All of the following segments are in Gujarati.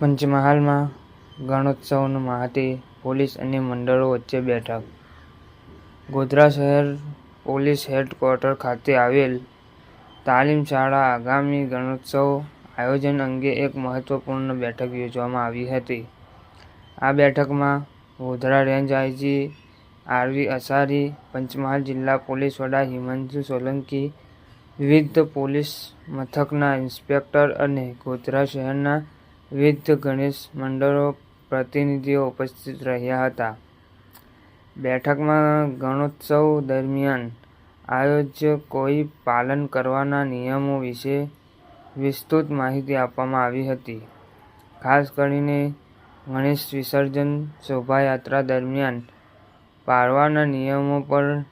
પંચમહાલમાં ગણોત્સવનો માતે પોલીસ અને મંડળો વચ્ચે બેઠક. ગોધરા શહેર પોલીસ હેડ ક્વાર્ટર ખાતે આવેલ તાલીમ શાળા આગામી ગણોત્સવ આયોજન અંગે એક મહત્વપૂર્ણ બેઠક યોજવામાં આવી હતી. આ બેઠકમાં Godhra range IG RV Asari, Panchmahal જિલ્લા પોલીસ વડા હિમાંશુ સોલંકી, વિવિધ પોલીસ મથકના ઇન્સ્પેક્ટર અને ગોધરા શહેરના વિવિધ ગણેશ મંડળો પ્રતિનિધિઓ ઉપસ્થિત રહ્યા હતા. બેઠકમાં ગણોત્સવ દરમિયાન આયોજકોએ પાલન કરવાના નિયમો વિશે વિસ્તૃત માહિતી આપવામાં આવી હતી. ખાસ કરીને ગણેશ વિસર્જન શોભાયાત્રા દરમિયાન પાળવાના નિયમો પર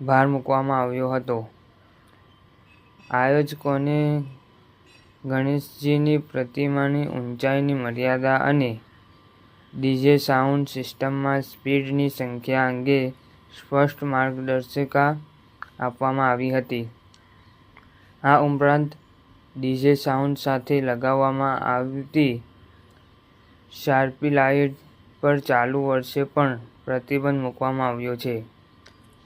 ભાર મૂકવામાં આવ્યો હતો. આયોજકોને ગણેશજીની પ્રતિમાની ઊંચાઈની મર્યાદા અને ડીજે સાઉન્ડ સિસ્ટમમાં સ્પીડની સંખ્યા અંગે સ્પષ્ટ માર્ગદર્શિકા આપવામાં આવી હતી. આ ઉપરાંત, ડીજે સાઉન્ડ સાથે લગાવવામાં આવતી શાર્પી લાઇટ પર ચાલુ વર્ષે પણ પ્રતિબંધ મૂકવામાં આવ્યો છે.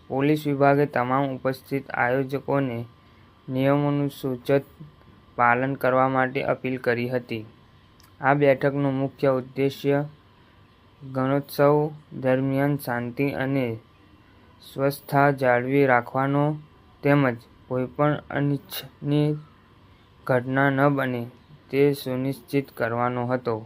પોલીસ વિભાગે તમામ ઉપસ્થિત આયોજકોને નિયમોનું સૂચત પાલન કરવા માટે અપીલ કરી હતી. આ બેઠકનો મુખ્ય ઉદ્દેશ્ય ગણોત્સવ દરમિયાન શાંતિ અને સ્વચ્છતા જાળવી રાખવાનો તેમજ કોઈપણ અનિચ્છનીય ઘટના ન બને તે સુનિશ્ચિત કરવાનો હતો.